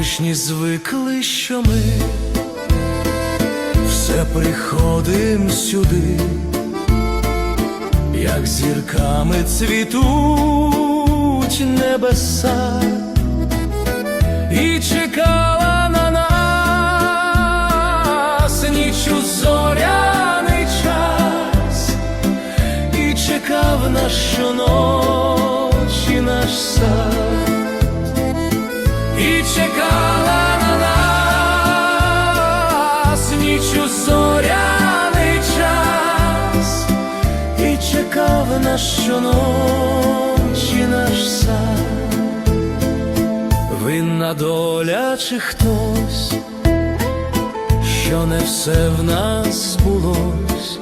Вишні звикли, що ми все приходим сюди, як зірками цвітуть небеса, і чекала на нас ніч час, і чекав нас щоночі наш сад чекала на нас. Ніч зоряний час, і чекав нас щоночі наш сад, винна доля чи хтось, що не все в нас збулось,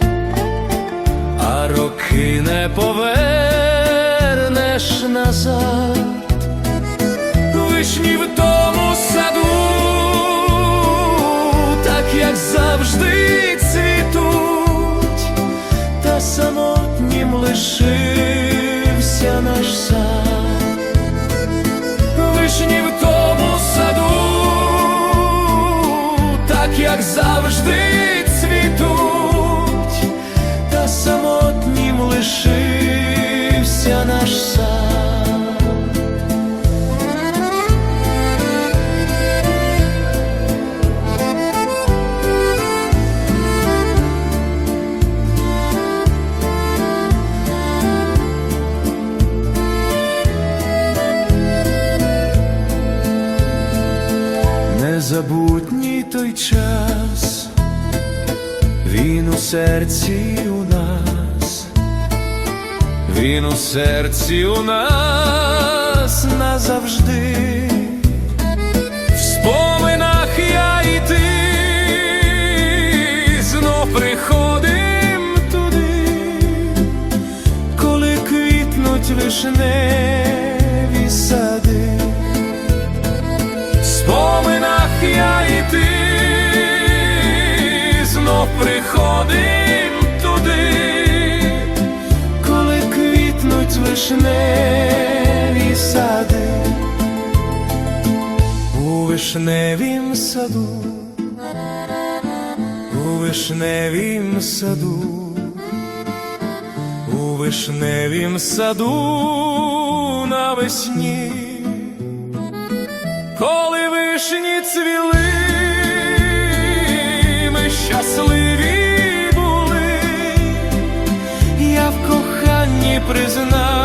а роки не повернеш назад. Вишні в завжди цвітуть, та самотнім лишився наш сад, вишні в тому саду, так як завжди Незабутній той час, він у серці у нас, він у серці у нас назавжди, в споминах я і ти. Приходим туди, коли квітнуть вишневі я і ти. Знов приходим туди, коли квітнуть вишневі сади, у вишневім саду, у вишневім саду, у вишневім саду навесні коли вишні цвіли, ми щасливі були, я в коханні признав.